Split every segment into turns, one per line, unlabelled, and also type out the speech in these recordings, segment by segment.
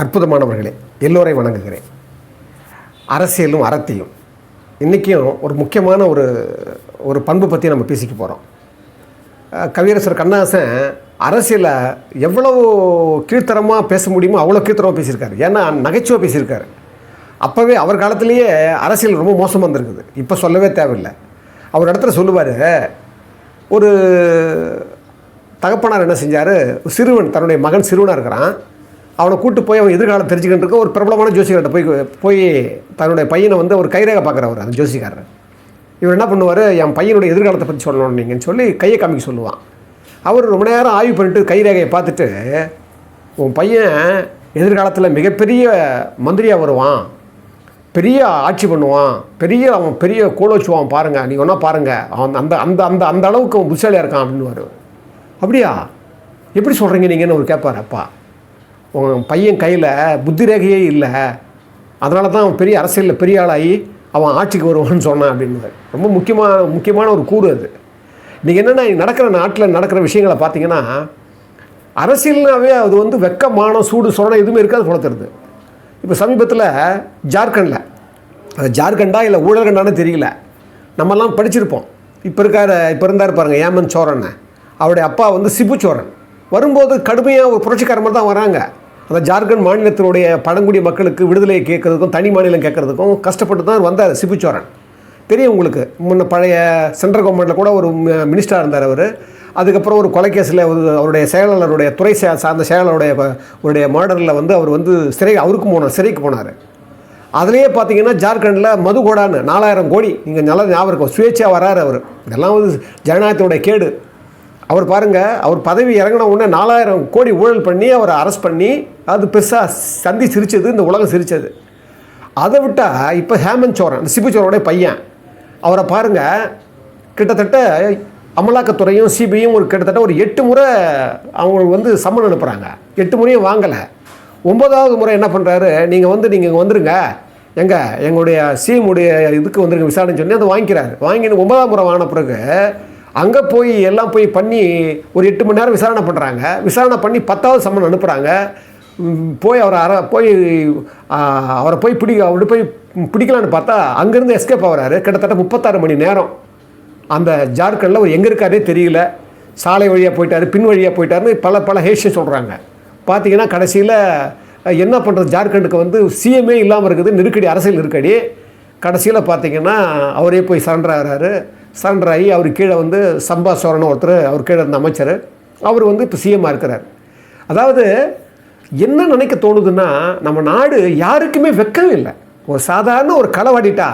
அற்புதமானவர்களே எல்லோரை வணங்குகிறேன். அரசியலும் அறத்தையும். இன்றைக்கும் ஒரு முக்கியமான ஒரு ஒரு பண்பு பற்றி நம்ம பேசிக்க போகிறோம் கவியரசர் கண்ணாசன் அரசியலை எவ்வளவு கீழ்த்தரமாக பேச முடியுமோ அவ்வளோ கீழ்த்தரமாக பேசியிருக்காரு. ஏன்னா நகைச்சுவை பேசியிருக்காரு. அப்போவே அவர் காலத்திலேயே அரசியல் ரொம்ப மோசமாக இருந்திருக்குது. இப்போ சொல்லவே தேவையில்லை. அவர் இடத்துல சொல்லுவார் ஒரு தகப்பனார் என்ன செஞ்சார்? சிறுவன் தன்னுடைய மகன் சிறுவனாக இருக்கிறான். அவனை கூட்டு போய் அவன் எதிர்காலம் தெரிஞ்சுக்கிட்டு இருக்க ஒரு பிரபலமான ஜோசிகார்ட்ட போய் போய் தன்னுடைய பையனை வந்து ஒரு கைரேகை பார்க்குறவர் அந்த ஜோசிக்காரர் இவர் என்ன பண்ணுவார்? என் பையனுடைய எதிர்காலத்தை பற்றி சொல்லணும் நீங்கன்னு சொல்லி கையை காமிக்க சொல்லுவான். அவர் ரொம்ப நேரம் ஆய்வு பண்ணிட்டு கைரேகையை பார்த்துட்டு உன் பையன் எதிர்காலத்தில் மிகப்பெரிய மந்திரியாக வருவான். பெரிய ஆட்சி பண்ணுவான். பெரிய அவன் பெரிய கோலோச்சுவான் பாருங்கள் நீங்கள் ஒன்றா பாருங்கள் அவன் அந்த அந்த அந்த அந்த அளவுக்கு அவன் புஷாலியாக இருக்கான் அப்படின்னு அப்படியா? எப்படி சொல்கிறீங்க நீங்கன்னு அவர் கேட்பார் அப்பா. உன் பையன் கையில் புத்தி ரேகையே இல்லை. அதனால தான் அவன் பெரிய அரசியலில் பெரிய ஆளாகி அவன் ஆட்சிக்கு வருவான்னு சொன்னான் அப்படின்னு ரொம்ப முக்கியமான முக்கியமான ஒரு கூறு அது. நீங்கள் என்னென்னா நடக்கிற நாட்டில் நடக்கிற விஷயங்களை பார்த்தீங்கன்னா அரசியல்னாவே அது வந்து வெக்கமான சூடு சொரணை எதுவுமே இருக்காது போல இப்போ சமீபத்தில் ஜார்க்கண்டில் அது ஜார்க்கண்டா இல்லை ஊழல்கண்டான்னு தெரியல. நம்மலாம் படிச்சிருப்போம். இப்போ இருக்கார் இப்போ இருந்தார் பாருங்கள் ஏமன் சோரன். அவருடைய அப்பா வந்து சிபு சோரன். வரும்போது கடுமையாக ஒரு புரட்சிக்காரமாக மாதிரி தான் வராங்க. அந்த ஜார்க்கண்ட் மாநிலத்தினுடைய பழங்குடி மக்களுக்கு விடுதலையை கேட்கறதுக்கும் தனி மாநிலம் கேட்கறதுக்கும் கஷ்டப்பட்டு தான் வந்தார் சிபுச்சோரன் தெரியும் உங்களுக்கு. முன்ன பழைய சென்ட்ரல் கவர்மெண்ட்டில் கூட ஒரு மினிஸ்டராக இருந்தார் அவர். அதுக்கப்புறம் ஒரு கொலைக்கேஸில் ஒரு அவருடைய செயலாளருடைய துறை சார்ந்த செயலாளருடைய அவருடைய மர்டரில் வந்து அவர் வந்து சிறை அவருக்கும் போனார் சிறைக்கு போனார். அதுலேயே பார்த்தீங்கன்னா ஜார்க்கண்டில் மது கோடான்னு நாலாயிரம் கோடி இங்கே நல்லா ஞாபகம் இருக்கும் சுயேட்சையாக வராரு அவர். இதெல்லாம் வந்து ஜனநாயகத்தோடைய கேடு. அவர் பாருங்கள் அவர் பதவி இறங்கின உடனே நாலாயிரம் கோடி ஊழல் பண்ணி அவரை அரெஸ்ட் பண்ணி அது பெருசாக சந்தி சிரித்தது இந்த உலகம் சிரித்தது அதை விட்டால் இப்போ ஹேமந்த் சோரன் இந்த சிபு சோரனுடைய பையன் அவரை பாருங்கள் கிட்டத்தட்ட அமலாக்கத்துறையும் சிபிஐயும் ஒரு கிட்டத்தட்ட ஒரு எட்டு முறை அவங்களுக்கு வந்து சம்மன் அனுப்புகிறாங்க எட்டு முறையும் வாங்கலை. ஒன்பதாவது முறை என்ன பண்ணுறாரு நீங்கள் வந்து நீங்கள் இங்கே வந்துருங்க. எங்கே எங்களுடைய சிஎம்முடைய இதுக்கு வந்துருங்க விசாரணை சொல்லி அதை வாங்கிக்கிறாரு. வாங்கின்னு ஒன்பதாம் முறை வாங்கின பிறகு அங்கே போய் எல்லாம் போய் பண்ணி ஒரு எட்டு மணி நேரம் விசாரணை பண்ணுறாங்க விசாரணை பண்ணி பத்தாவது சம்மன் அனுப்புகிறாங்க போய் அவரை அற போய் அவரை போய் பிடி அவரை போய் பிடிக்கலான்னு பார்த்தா அங்கேருந்து எஸ்கேப் ஆகிறாரு. கிட்டத்தட்ட முப்பத்தாறு மணி நேரம். அந்த ஜார்க்கண்டில் அவர் எங்கே இருக்காரே தெரியல. சாலை வழியாக போயிட்டாரு பின் வழியாக போயிட்டாருன்னு பல பல ஹேஷன் சொல்கிறாங்க பார்த்தீங்கன்னா கடைசியில் என்ன பண்ணுறது ஜார்க்கண்டுக்கு வந்து சிஎம்ஏ இல்லாமல் இருக்குது நெருக்கடி அரசியல் நெருக்கடி. கடைசியில் பார்த்தீங்கன்னா அவரே போய் சரண்டர் ஆகிறாரு. சரண்டர் ஆகி அவர் கீழே வந்து சம்பா சோரன் ஒருத்தர் அவர் கீழே இருந்த அமைச்சர். அவர் வந்து இப்போ சிஎம்மாக இருக்கிறார். அதாவது என்ன நினைக்க தோணுதுன்னா நம்ம நாடு யாருக்குமே வெக்கம் இல்லை. ஒரு சாதாரண ஒரு களவாடிட்டா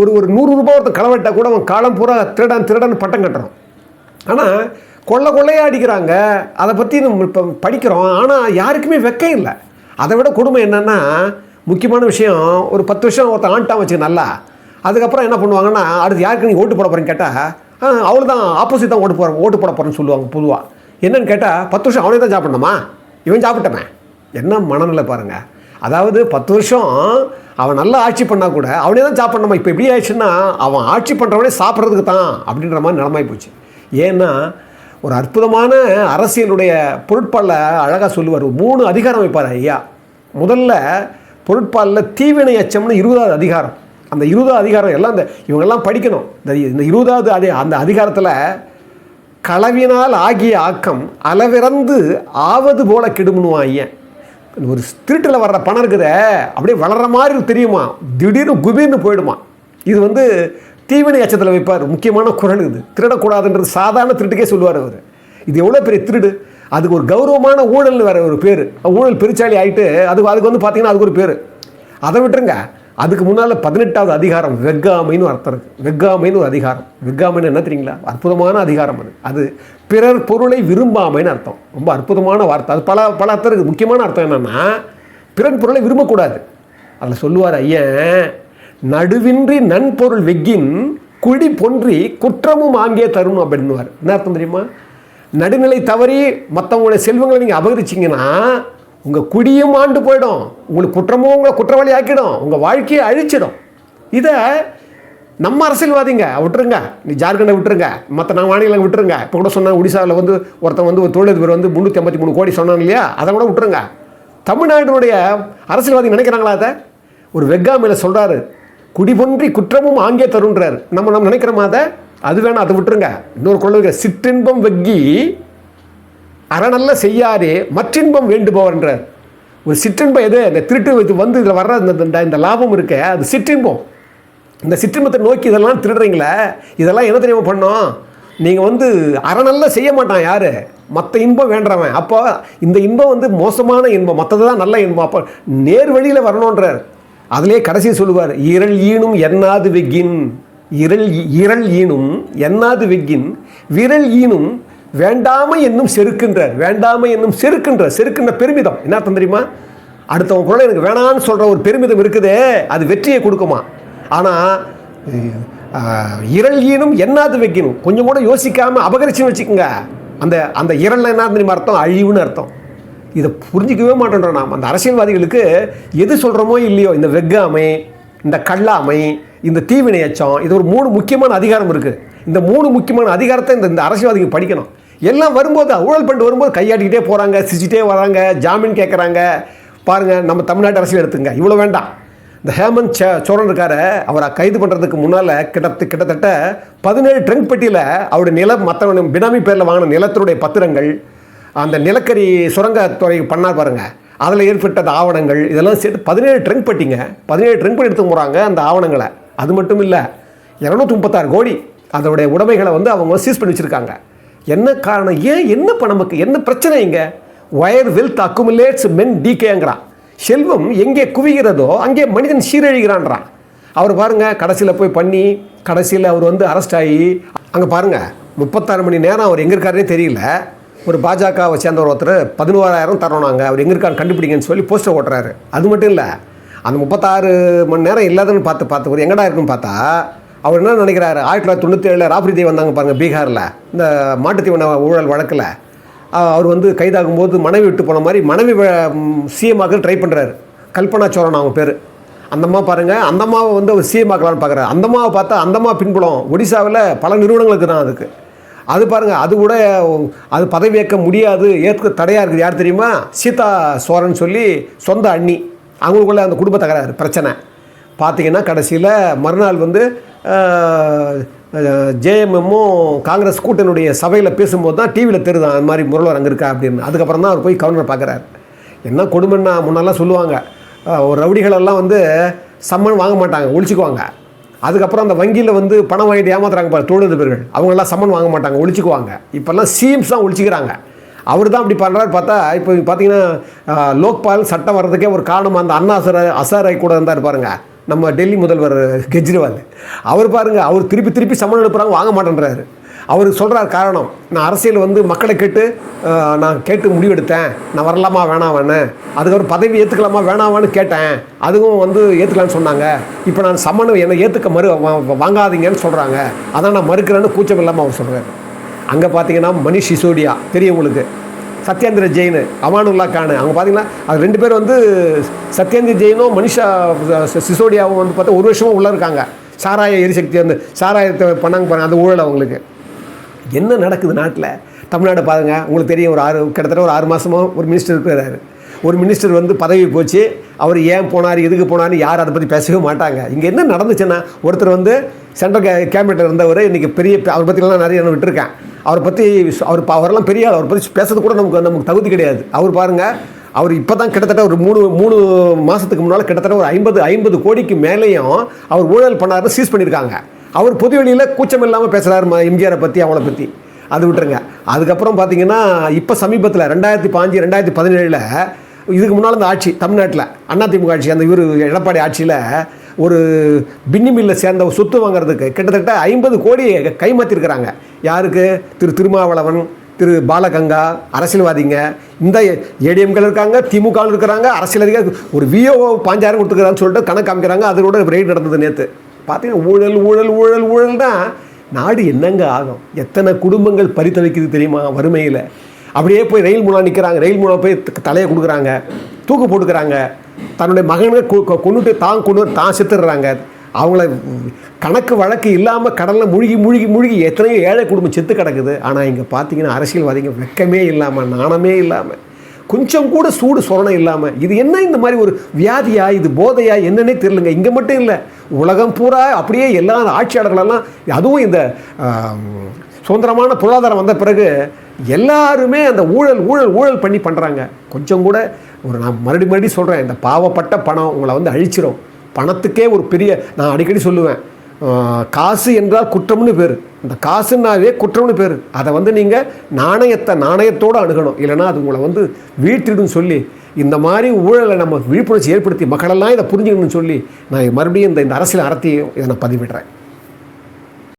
ஒரு ஒரு நூறு ரூபாய் ஒருத்தன் களவாடிட்டா கூட அவன் காலம் பூரா திருடன் திருடன் பட்டம் கட்டுறான். ஆனால் கொள்ளை கொள்ளையாக அடிக்கிறாங்க. அதை பற்றி நம்ம இப்போ படிக்கிறோம். ஆனால் யாருக்குமே வெக்கம் இல்லை. அதை விட கொடுமை என்னென்னா முக்கியமான விஷயம் ஒரு பத்து வருஷம் ஒருத்தன் ஆண்டான் வச்சு நல்லா. அதுக்கப்புறம் என்ன பண்ணுவாங்கன்னா அடுத்து யாருக்கு நீங்கள் ஓட்டு போட போகிறேன்னு கேட்டால் அவள் தான் ஆப்போசிட் தான் ஓட்டு போகிற ஓட்டு போட போகிறேன்னு சொல்லுவாங்க பொதுவாக என்னென்னு கேட்டால் பத்து வருஷம் அவனே தான் சாப்பிடணுமா இவன் சாப்பிட்டவன். என்ன மனநிலை பாருங்கள் அதாவது பத்து வருஷம் அவன் நல்லா ஆட்சி பண்ணால் கூட அவனே தான் சாப்பிடணுமா. இப்போ எப்படி ஆயிடுச்சுன்னா அவன் ஆட்சி பண்ணுறவனே சாப்பிட்றதுக்கு தான் அப்படின்ற மாதிரி நிலமாய் போச்சு. ஏன்னா ஒரு அற்புதமான அரசியலுடைய பொருட்பாலில் அழகாக சொல்லுவார். மூணு அதிகாரம் வைப்பார் ஐயா. முதல்ல பொருட்பாலில் தீவினை அச்சம்னு இருபதாவது அதிகாரம். அந்த இருபதாவது அதிகாரம் எல்லாம் அந்த இவங்கெல்லாம் படிக்கணும். இந்த இந்த இருபதாவது அதி அந்த அதிகாரத்தில் களவினால் ஆகிய ஆக்கம் அளவிறந்து ஆவது போல கெடுமணுவா ஐயன் ஒரு திருட்டில் வர்ற பணம் இருக்குத அப்படியே வளர்ற மாதிரி தெரியுமா? திடீர்னு குபீர்னு போயிடுமா இது வந்து தீவினை அச்சத்தில் வைப்பார். முக்கியமான குரல் இது. திருடக்கூடாதுன்றது சாதாரண திருட்டுக்கே சொல்லுவார் அவர். இது எவ்வளோ பெரிய திருடு? அதுக்கு ஒரு கௌரவமான ஊழல்னு வேறு ஒரு பேர். ஊழல் பெருச்சாளி ஆகிட்டு அது அதுக்கு வந்து பார்த்திங்கன்னா அதுக்கு ஒரு பேர். அதை விட்டுருங்க. அதுக்கு முன்னால் பதினெட்டாவது அதிகாரம் வெக்காமைன்னு அர்த்தம் இருக்குது வெக்காமைன்னு ஒரு அதிகாரம். வெக்காமைன்னு என்ன தெரியுங்களா? அற்புதமான அதிகாரம் அது. அது பிறர் பொருளை விரும்பாமைன்னு அர்த்தம். ரொம்ப அற்புதமான வார்த்தை. அது பல பல அர்த்தம் இருக்குது. முக்கியமான அர்த்தம் என்னென்னா பிறர் பொருளை விரும்பக்கூடாது. அதில் சொல்லுவார் ஐயன் நடுவின்றி நன்பொருள் வெக்கின் குடி பொன்றி குற்றமும் ஆங்கே தரும் அப்படின்னுவார். என்ன அர்த்தம் தெரியுமா? நடுநிலை தவறி மற்றவங்களுடைய செல்வங்களை நீங்கள் அபகரிச்சிங்கன்னா உங்கள் குடியும் ஆண்டு போயிடும். உங்களுக்கு குற்றமும் உங்களை குற்றவாளி ஆக்கிடும் உங்கள் வாழ்க்கையை அழிச்சிடும். இதை நம்ம அரசியல்வாதிங்க விட்டுருங்க. நீ ஜார்க்கண்டை விட்டுருங்க. மற்ற நான் மாநிலம் விட்டுருங்க. இப்போ கூட சொன்னாங்க ஒடிசாவில் வந்து ஒருத்தன் வந்து ஒரு தொழிலதிபர் வந்து முந்நூற்றி ஐம்பத்தி மூணு கோடி சொன்னாங்க இல்லையா? அதை கூட விட்டுருங்க. தமிழ்நாட்டினுடைய அரசியல்வாதி நினைக்கிறாங்களா அதை? ஒரு வெக்காமையில் சொல்கிறாரு குடிபொன்றி குற்றமும் ஆங்கே தருன்றார் நம்ம நம்ம நினைக்கிறோமா அதை? அது வேணாம் அதை விட்டுருங்க. இன்னொரு குழந்தைங்க சிற்றின்பம் வெக்கி அறநல்ல செய்யாதே மற்றின்பம் வேண்டுபவர்ன்றார் ஒரு சிற்றின்பம் எது? இந்த திருட்டு இது வந்து இதில் வர்ற இந்த இந்த- இந்த லாபம் இருக்க அது சிற்றின்பம். இந்த சிற்றின்பத்தை நோக்கி இதெல்லாம் திருடுறீங்களே இதெல்லாம் என்ன தெரியுமா பண்ணோம்? நீங்கள் வந்து அறநல்ல செய்ய மாட்டான் யார்? மற்ற இன்பம் வேண்டுறவன் அப்போ இந்த இன்பம் வந்து மோசமான இன்பம் மற்றது தான் நல்ல இன்பம். அப்போ நேர் வழியில் வரணுன்றார் அதிலே கடைசி சொல்லுவார் இரள் ஈனும் என்னாது வெக்கின். இரள் இரள் ஈனும் என்னாது வெக்கின். விரல் ஈனும் வேண்டாமை என்னும் செருக்கின்றார் வேண்டாமை என்னும் செருக்கின்றார் செருக்கின்ற பெருமிதம். என்ன தெரியுமா? அடுத்தவன் பொருளை எனக்கு வேணான்னு சொல்கிற ஒரு பெருமிதம் இருக்குதே அது வெற்றியை கொடுக்குமா? ஆனால் இரள் ஈனும் எண்ணாது வைக்கணும் கொஞ்சம் கூட யோசிக்காமல் அபகரிச்சுன்னு வச்சுக்கோங்க. அந்த அந்த இரல் என்ன தெரியுமா அர்த்தம்? அழிவுன்னு அர்த்தம். இதை புரிஞ்சிக்கவே மாட்டேன்றோம் நாம். அந்த அரசியல்வாதிகளுக்கு எது சொல்கிறோமோ இல்லையோ இந்த வெக்காமை இந்த கல்லாமை இந்த தீவினை அச்சம் இது ஒரு மூணு முக்கியமான அதிகாரம் இருக்குது இந்த மூணு முக்கியமான அதிகாரத்தை இந்த இந்த அரசியல்வாதிகள் படிக்கணும். எல்லாம் வரும்போது ஊழல் பண்ணிட்டு வரும்போது கையாட்டிக்கிட்டே போகிறாங்க சிரிச்சிட்டே வராங்க ஜாமீன் கேட்குறாங்க பாருங்கள் நம்ம தமிழ்நாட்டு அரசியல் எடுத்துங்க. இவ்வளோ வேண்டாம். இந்த ஹேமந்த் சே சோழன் இருக்காரு அவரை கைது பண்ணுறதுக்கு முன்னால் கிட்டத்து கிட்டத்தட்ட பதினேழு ட்ரங்க் பெட்டியில் அவருடைய நிலம் மற்றவனும் பினாமி பேரில் வாங்கின நிலத்தினுடைய பத்திரங்கள் அந்த நிலக்கரி சுரங்கத்துறை பண்ணார் பாருங்கள் அதில் ஏற்பட்ட ஆவணங்கள் இதெல்லாம் சேர்த்து பதினேழு ட்ரங்க் பெட்டிங்க. பதினேழு ட்ரங்க் பெட்டி எடுத்து போகிறாங்க அந்த ஆவணங்களை. அது மட்டும் இல்லை இரநூத்தி முப்பத்தாறு கோடி அதோடைய உடைமைகளை வந்து அவங்க சீஸ் பண்ணி வச்சுருக்காங்க. என்ன காரணம்? ஏன் என்ன இப்போ நமக்கு? என்ன பிரச்சனை இங்கே? ஒயர் வெல்த் அக்குமுலேட்ஸ் மென் டிகேங்கிறான் செல்வம் எங்கே குவிகிறதோ அங்கே மனிதன் சீரழிகிறான்றான். அவர் பாருங்கள் கடைசியில் போய் பண்ணி கடைசியில் அவர் வந்து அரெஸ்ட் ஆகி அங்கே பாருங்கள் முப்பத்தாறு மணி நேரம் அவர் எங்கே இருக்காருனே தெரியல. ஒரு பாஜகவை சேர்ந்தவர் ஒருத்தர் பதினோராயிரம் நாங்கள் அவர் எங்கே இருக்காரு கண்டுபிடிங்கன்னு சொல்லி போஸ்டர் ஓட்டுறாரு. அது மட்டும் இல்லை அந்த முப்பத்தாறு மணி நேரம் இல்லாதன்னு பார்த்து பார்த்து ஒரு எங்கடா இருக்குன்னு பார்த்தா அவர் என்ன நினைக்கிறாரு? ஆயிரத்தி தொள்ளாயிரத்தி தொண்ணூற்றி ஏழில் ராப்ரி தேவ் வந்தாங்க பாருங்கள் பீகாரில். இந்த மாட்டுத்தீவன ஊழல் வழக்கில். அவர் வந்து கைதாகும்போது மனைவி விட்டு போன மாதிரி மனைவி சிஎம் ட்ரை பண்ணுறாரு கல்பனா சோழன் அவங்க பேர். அந்தம்மா பாருங்கள் அந்தம்மாவை வந்து அவர் சிஎம் ஆக்கலான்னு பார்க்குறாரு அந்தம்மாவை பார்த்தா அந்தம்மா பின்புலம். ஒடிசாவில் பல நிறுவனங்களுக்கு தான் அதுக்கு. அது பாருங்கள் அது கூட அது பதவியேற்க முடியாது ஏற்க தடையாக இருக்குது. யார் தெரியுமா? சீதா சோரன் சொல்லி சொந்த அண்ணி. அவங்களுக்குள்ள அந்த குடும்ப தகராறு பிரச்சனை. பார்த்தீங்கன்னா கடைசியில் மறுநாள் வந்து ஜேஎம்எம்மும் காங்கிரஸ் கூட்டணியுடைய சபையில் பேசும்போது தான் டிவியில் தெரிதான் அந்த மாதிரி முரளவர் அங்கே இருக்கா? அப்படின்னு. அதுக்கப்புறம் தான் அவர் போய் கவர்னர் பார்க்குறாரு. என்ன கொடுமைன்னா முன்னெல்லாம் சொல்லுவாங்க. ஒரு ரவுடிகளெல்லாம் வந்து சம்மன் வாங்க மாட்டாங்க ஒழிச்சுக்குவாங்க. அதுக்கப்புறம் அந்த வங்கியில் வந்து பணம் வாங்கிட்டு ஏமாத்துறாங்க பாரு தொழிலதிபர்கள் அவங்கெல்லாம் சம்மன் வாங்க மாட்டாங்க ஒழிச்சுக்குவாங்க. இப்போல்லாம் சிஎம்ஸ் தான் ஒழிச்சிக்கிறாங்க. அவர் தான் அப்படி பண்ணுறாரு பார்த்தா இப்போ பார்த்தீங்கன்னா லோக்பால் சட்டம் வர்றதுக்கே ஒரு காரணமாக அந்த அண்ணா அசர் அசாரை கூட இருந்தார் பாருங்கள் நம்ம டெல்லி முதல்வர் கெஜ்ரிவால். அவர் பாருங்கள் அவர் திருப்பி திருப்பி சம்மன் அனுப்புகிறாங்க வாங்க மாட்டேன்றாரு. அவர் சொல்கிறார் காரணம் நான் அரசியல் வந்து மக்களை கேட்டு நான் கேட்டு முடிவெடுத்தேன். நான் வரலாமா வேணாமான்னு. அதுக்கப்புறம் பதவி ஏற்றுக்கலாமா வேணாமான்னு கேட்டேன். அதுவும் வந்து ஏற்றுக்கலான்னு சொன்னாங்க. இப்போ நான் சம்மன் என்னை ஏற்றுக்க மறு வாங்காதீங்கன்னு சொல்கிறாங்க அதான் நான் மறுக்கிறேன்னு கூச்சம் இல்லாமல் அவர் சொல்கிறார் அங்கே பார்த்தீங்கன்னா மணிஷ் சிசோடியா தெரியும் உங்களுக்கு? சத்யேந்திர ஜெயின் அமானுல்லா கானு. அவங்க பார்த்தீங்கன்னா அது ரெண்டு பேர் வந்து சத்யேந்திர ஜெயினும் மனிஷா சி- சிசோடியாவும் வந்து பார்த்தா ஒரு வருஷமும் உள்ளே இருக்காங்க. சாராய எரிசக்தி வந்து சாராயத்தை பண்ணாங்க பாருங்கள் அந்த ஊழல் அவங்களுக்கு. என்ன நடக்குது நாட்டில்? தமிழ்நாடு பாருங்கள் உங்களுக்கு தெரியும் ஒரு ஆறு கிட்டத்தட்ட ஒரு ஆறு மாதமாக ஒரு மினிஸ்டர் இருக்கிறாரு. ஒரு மினிஸ்டர் வந்து பதவி போச்சு அவர் ஏன் போனார் எதுக்கு போனார்னு யார் அதை பற்றி பேசவே மாட்டாங்க. இங்கே என்ன நடந்துச்சுன்னா ஒருத்தர் வந்து சென்ட்ரல் கே கேபினட்டில் இருந்தவர் இன்றைக்கி பெரிய அவரை பற்றிலாம் நிறைய நான் விட்டுருக்கேன். அவரை பற்றி அவர் அவரெல்லாம் பெரிய ஆள். அவரை பற்றி பேசுறது கூட நமக்கு நமக்கு தகுதி கிடையாது. அவர் பாருங்கள் அவர் இப்போ தான் கிட்டத்தட்ட ஒரு மூணு மூணு மாதத்துக்கு முன்னால் கிட்டத்தட்ட ஒரு ஐம்பது ஐம்பது கோடிக்கு மேலேயும் அவர் ஊழல் பண்ணாருன்னு சீஸ் பண்ணியிருக்காங்க. அவர் பொது வெளியில் கூச்சம் இல்லாமல் பேசுகிறாரு எம்ஜிஆரை பற்றி அவங்கள பற்றி அது விட்டுருங்க. அதுக்கப்புறம் பார்த்தீங்கன்னா இப்போ சமீபத்தில் ரெண்டாயிரத்தி பாஞ்சு ரெண்டாயிரத்தி பதினேழில் இதுக்கு முன்னால் இந்த ஆட்சி தமிழ்நாட்டில் அதிமுக ஆட்சி அந்த இவர் எடப்பாடி ஆட்சியில் ஒரு பின்னி மில்லை சேர்ந்த ஒரு சொத்து வாங்குறதுக்கு கிட்டத்தட்ட ஐம்பது கோடி கைமாற்றிருக்கிறாங்க யாருக்கு? திரு திருமாவளவன் திரு பாலகங்கா அரசியல்வாதிங்க. இந்த ஏடிஎம்கள் இருக்காங்க திமுக இருக்கிறாங்க அரசியல் அதிகாரி ஒரு விஓ பாஞ்சாயிரம் கொடுத்துக்கிறான்னு சொல்லிட்டு கணக்கு காமிக்கிறாங்க. அதோட ரெய்டு நடந்தது நேற்று பார்த்தீங்கன்னா ஊழல் ஊழல் ஊழல் ஊழல்னா நாடு என்னங்க ஆகும்? எத்தனை குடும்பங்கள் பரிதவிக்குது தெரியுமா? வறுமையில். அப்படியே போய் ரயில் மூலம் நிற்கிறாங்க ரயில் மூலம் போய் தலையை கொடுக்குறாங்க. தூக்கு போட்டுக்கிறாங்க. தன்னுடைய மகனை கொ- தான் கொண்டு வந்து தான் செத்துடுறாங்க. அவங்கள கணக்கு வழக்கு இல்லாமல் கடலில் மூழ்கி மூழ்கி மூழ்கி எத்தனையோ ஏழை குடும்பம் செத்து கிடக்குது. ஆனால் இங்கே பார்த்தீங்கன்னா அரசியல்வாதிங்க வெக்கமே இல்லாமல் நாணமே இல்லாமல் கொஞ்சம் கூட சூடு சொரணம் இல்லாமல் இது என்ன இந்த மாதிரி ஒரு வியாதியா இது போதையா என்னன்னே தெரியலங்க. இங்கே மட்டும் இல்லை. உலகம் பூரா அப்படியே எல்லா ஆட்சியாளர்களெல்லாம் அதுவும் இந்த சுதந்திரமான பொருளாதாரம் வந்த பிறகு எல்லாருமே அந்த ஊழல் ஊழல் ஊழல் பண்ணி பண்ணுறாங்க கொஞ்சம் கூட ஒரு நான் மறுபடி மறுபடி சொல்கிறேன் இந்த பாவப்பட்ட பணம் உங்களை வந்து அழிச்சிரும். பணத்துக்கே ஒரு பெரிய நான் அடிக்கடி சொல்லுவேன் காசு என்றால் குற்றம்னு பேர். இந்த காசுன்னாவே குற்றம்னு பேர். அதை வந்து நீங்கள் நாணயத்தை நாணயத்தோடு அணுகணும். இல்லைன்னா அது உங்களை வந்து வீட்டிடும் சொல்லி இந்த மாதிரி ஊழலை நம்ம விழிப்புணர்ச்சி ஏற்படுத்தி மக்களெல்லாம் இதை புரிஞ்சுக்கணும்னு சொல்லி நான் மறுபடியும் இந்த இந்த அரசியல் அறத்தையும் இதை நான் பதிவிடுறேன்.